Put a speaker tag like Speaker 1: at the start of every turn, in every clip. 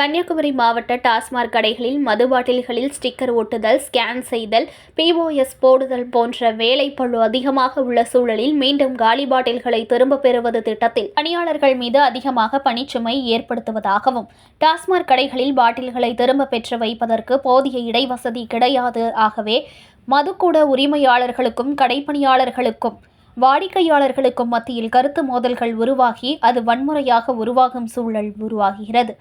Speaker 1: கன்னியாகுமரி மாவட்ட டாஸ்மாக் கடைகளில் மது பாட்டில்களில் ஸ்டிக்கர் ஒட்டுதல் ஸ்கேன் செய்தல் பிஓஎஸ் போடுதல் போன்ற வேலைப்பளு அதிகமாக உள்ள சூழலில் மீண்டும் காலி பாட்டில்களை திரும்பப் பெறுவது திட்டத்தில் பணியாளர்கள் மீது அதிகமாக பணிச்சுமை ஏற்படுத்துவதாகவும் டாஸ்மாக் கடைகளில் பாட்டில்களை திரும்பப் பெற்று வைப்பதற்கு போதிய இடைவசதி கிடையாது. ஆகவே மதுக்கூட உரிமையாளர்களுக்கும் கடைப்பணியாளர்களுக்கும் வாடிக்கையாளர்களுக்கும் மத்தியில் கருத்து மோதல்கள் உருவாகி அது வன்முறையாக உருவாகும் சூழல் உருவாகிறது.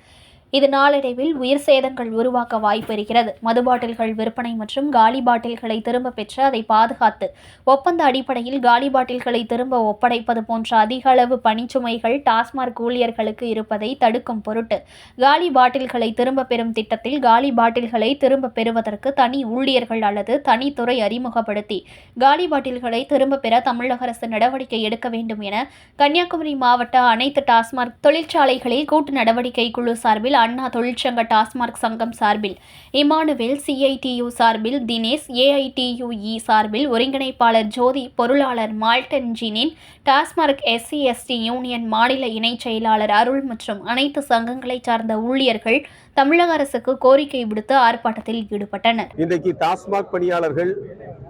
Speaker 1: இது நாளடைவில் உயிர் சேதங்கள் உருவாக்க வாய்ப்பிருக்கிறது மது பாட்டில்கள் விற்பனை மற்றும் காலி பாட்டில்களை திரும்ப பெற்று அதை பாதுகாத்து ஒப்பந்த அடிப்படையில் காலி பாட்டில்களை திரும்ப ஒப்படைப்பது போன்ற அதிக அளவு பணிச்சுமைகள் டாஸ்மாக் ஊழியர்களுக்கு இருப்பதை தடுக்கும் பொருட்டு காலி பாட்டில்களை திரும்ப பெறும் திட்டத்தில் காலி பாட்டில்களை திரும்ப பெறுவதற்கு தனி ஊழியர்கள் அல்லது தனித்துறை அறிமுகப்படுத்தி காலி பாட்டில்களை திரும்ப பெற தமிழக அரசு நடவடிக்கை எடுக்க வேண்டும் என கன்னியாகுமரி மாவட்ட அனைத்து டாஸ்மாக் தொழிற்சாலைகளில் கூட்டு நடவடிக்கை குழு சார்பில் அண்ணா தொழிற்சங்க டாஸ்மாக் சங்கம் சார்பில் இமானுவேல் சிஐடியு சார்பில் தினேஷ் ஏஐடியுஇ சார்பில் ஒருங்கிணைப்பாளர் ஜோதி பொருளாளர் மால்டன் ஜினின் டாஸ்மாக் எஸ்சி எஸ்டி யூனியன் மாநில இணைச் செயலாளர் அருள் மற்றும் அனைத்து சங்கங்களைச் சார்ந்த ஊழியர்கள் தமிழக அரசுக்கு கோரிக்கை விடுத்து ஆர்ப்பாட்டத்தில் ஈடுபட்டனர்.
Speaker 2: இன்றைக்கு டாஸ்மாக் பணியாளர்கள்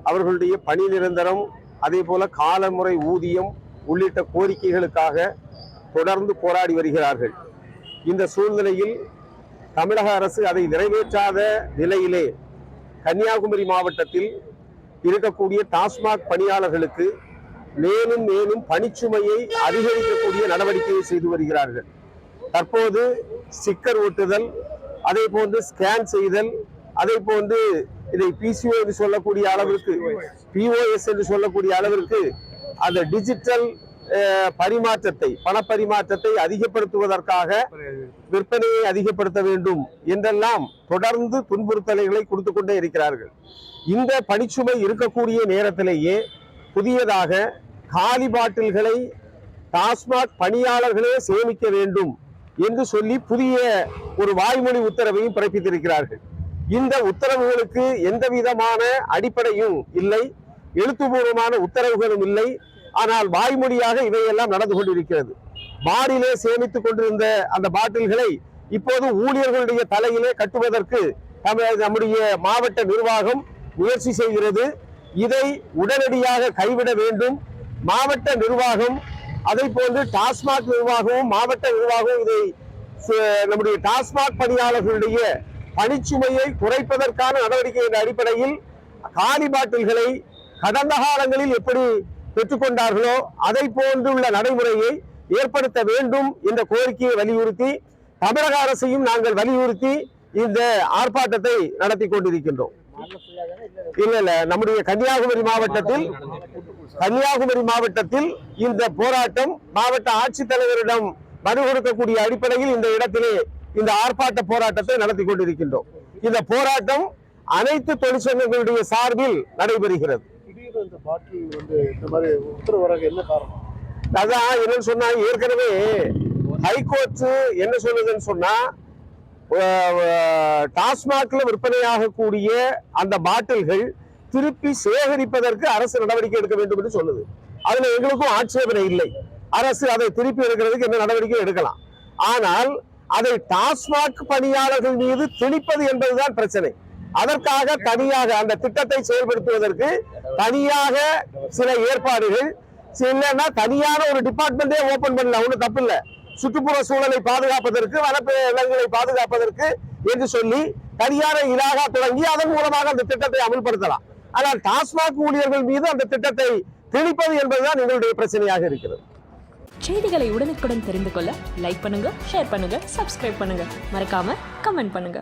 Speaker 2: அவர்களுடைய பணி நிரந்தரம் அதே போல காலமுறை ஊதியம் உள்ளிட்ட கோரிக்கைகளுக்காக தொடர்ந்து போராடி வருகிறார்கள். இந்த சூழ்நிலையில் தமிழக அரசு அதை நிறைவேற்றாத நிலையிலே கன்னியாகுமரி மாவட்டத்தில் இருக்கக்கூடிய டாஸ்மாக் பணியாளர்களுக்கு மேலும் மேலும் பணிச்சுமையை அதிகரிக்கக்கூடிய நடவடிக்கையை செய்து வருகிறார்கள். தற்போது ஸ்டிக்கர் ஒட்டுதல் அதே போன்று ஸ்கேன் செய்தல் அதே போன்று இதை பிசிஓ என்று சொல்லக்கூடிய அளவிற்கு பிஓஎஸ் என்று சொல்லக்கூடிய அளவிற்கு அந்த டிஜிட்டல் பரிமாற்றத்தை பணப்பரிமாற்றத்தை அதிகப்படுத்துவதற்காக விற்பனையை அதிகப்படுத்த வேண்டும் என்றெல்லாம் தொடர்ந்து துன்புறுத்தலைகளை கொடுத்து கொண்டே இருக்கிறார்கள். இந்த பணிச்சுமை இருக்கக்கூடிய நேரத்திலேயே புதியதாக காலி பாட்டில்களை டாஸ்மாக் பணியாளர்களே சேமிக்க வேண்டும் என்று சொல்லி புதிய ஒரு வாய்மொழி உத்தரவையும் பிறப்பித்திருக்கிறார்கள். இந்த உத்தரவுகளுக்கு எந்த விதமான அடிப்படையும் இல்லை எழுத்துப்பூர்வமான உத்தரவுகளும் இல்லை ஆனால் வாய்மொழியாக இவையெல்லாம் நடந்து கொண்டிருக்கிறது. மாடியிலே சேமித்துக் கொண்டிருந்த அந்த பாட்டில்களை இப்போது ஊழியர்களுடைய தலையிலே கட்டுவதற்கு நம்முடைய மாவட்ட நிர்வாகம் முயற்சி செய்கிறது. இதை உடனடியாக கைவிட வேண்டும். மாவட்ட நிர்வாகம் அதை போன்று டாஸ்மாக் நிர்வாகமும் மாவட்ட நிர்வாகமும் இதை நம்முடைய டாஸ்மாக் பணியாளர்களுடைய பணிச்சுமையை குறைப்பதற்கான நடவடிக்கை என்ற அடிப்படையில் காலி பாட்டில்களை கடந்த காலங்களில் எப்படி பெற்றுக்கொண்டார்களோ அதை போன்றுள்ள நடைமுறையை ஏற்படுத்த வேண்டும் என்ற கோரிக்கையை வலியுறுத்தி தமிழக அரசையும் நாங்கள் வலியுறுத்தி இந்த ஆர்ப்பாட்டத்தை நடத்தி கொண்டிருக்கின்றோம். இல்ல இல்ல நம்முடைய கன்னியாகுமரி மாவட்டத்தில் கன்னியாகுமரி மாவட்டத்தில் இந்த போராட்டம் மாவட்ட ஆட்சித்தலைவரிடம் மனு கொடுக்கக்கூடிய அடிப்படையில் இந்த இடத்திலே இந்த ஆர்ப்பாட்ட போராட்டத்தை நடத்தி கொண்டிருக்கின்றோம். இந்த போராட்டம் அனைத்து தொழிற்சங்கங்களுடைய சார்பில் நடைபெறுகிறது.
Speaker 3: பாட்டில் வந்து இந்த மாதிரி உத்தரவு வராங்க என்ன காரணம்?
Speaker 2: அதான் என்னன்னு சொன்னா ஏற்கனவே ஹைகோர்ட் என்ன சொல்லுதுன்னு சொன்னா டாஸ்மாக்ல விற்பனையாகக்கூடிய அந்த பாட்டில்கள் திருப்பி சேகரிப்பதற்கு அரசு நடவடிக்கை எடுக்க வேண்டும் என்று சொல்லுது. அதுல எங்களுக்கும் ஆட்சேபனை இல்லை. அரசு அதை திருப்பி எடுக்கிறதுக்கு என்ன நடவடிக்கை எடுக்கலாம். ஆனால் அதை டாஸ்மாக் பணியாளர்கள் மீது திணிப்பது என்பதுதான் பிரச்சனை. அதற்காக தனியாக அந்த திட்டத்தை செயல்படுத்துவதற்கு தனியாக சில ஏற்பாடுகள். இல்லைன்னா தனியான ஒரு டிபார்ட்மெண்டே ஓபன் பண்ணல ஒன்றும் தப்பு இல்ல சுற்றுப்புற சூழலை பாதுகாப்பதற்கு வனப்பு விலங்குகளை பாதுகாப்பதற்கு என்று சொல்லி தனியான இலாகா தொடங்கி அதன் மூலமாக அந்த திட்டத்தை அமல்படுத்தலாம். ஆனால் டாஸ்மாக் ஊழியர்கள் மீது அந்த திட்டத்தை திணிப்பது என்பதுதான் எங்களுடைய பிரச்சனையாக இருக்கிறது.
Speaker 4: செய்திகளை உடனுக்குடன் தெரிந்து கொள்ள லைக் பண்ணுங்க ஷேர் பண்ணுங்க சப்ஸ்கிரைப் பண்ணுங்க. மறக்காம கமெண்ட் பண்ணுங்க.